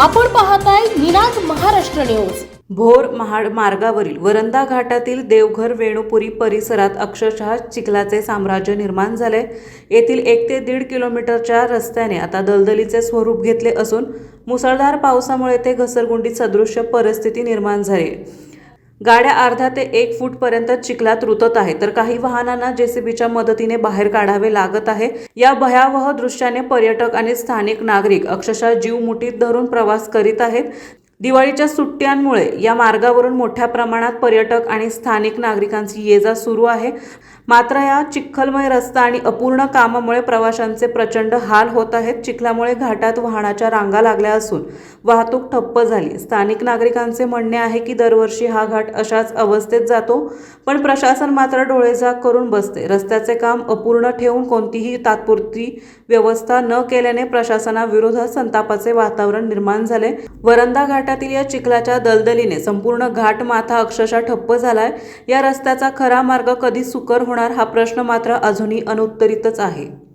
आपण पाहताय निनाद महाराष्ट्र न्यूज. भोर महाड मार्गावरील वरंदा घाटातील देवघर वेणुपुरी परिसरात अक्षरशः चिखलाचे साम्राज्य निर्माण झाले. येथील एक ते दीड किलोमीटरच्या रस्त्याने आता दलदलीचे स्वरूप घेतले असून मुसळधार पावसामुळे ते घसरगुंडी सदृश्य परिस्थिती निर्माण झाली. गाड्या अर्धा ते एक फूटपर्यंत चिखलात रुतत आहे. तर काही वाहनांना जेसीबीच्या मदतीने बाहेर काढावे लागत आहे. या भयावह दृश्याने पर्यटक आणि स्थानिक नागरिक अक्षरशः जीव मुठीत धरून प्रवास करीत आहेत. दिवाळीच्या सुट्ट्यांमुळे या मार्गावरून मोठ्या प्रमाणात पर्यटक आणि स्थानिक नागरिकांची ये जा सुरू आहे. मात्र या चिखलमय रस्ता आणि अपूर्ण कामामुळे प्रवाशांचे प्रचंड हाल होत आहेत. चिखलामुळे घाटात वाहनाच्या रांगा लागल्या असून वाहतूक ठप्प झाली. स्थानिक नागरिकांचे म्हणणे आहे की दरवर्षी हा घाट अशाच अवस्थेत जातो पण प्रशासन मात्र डोळेझाक करून बसते. रस्त्याचे काम अपूर्ण ठेवून कोणतीही तात्पुरती व्यवस्था न केल्याने प्रशासनाविरोधात संतापाचे वातावरण निर्माण झाले. वरंदा घाटातील या चिखलाच्या दलदलीने संपूर्ण घाट माथा अक्षरशः ठप्प झालाय. या रस्त्याचा खरा मार्ग कधी सुकर होणार हा प्रश्न मात्र अजूनही अनुत्तरितच आहे.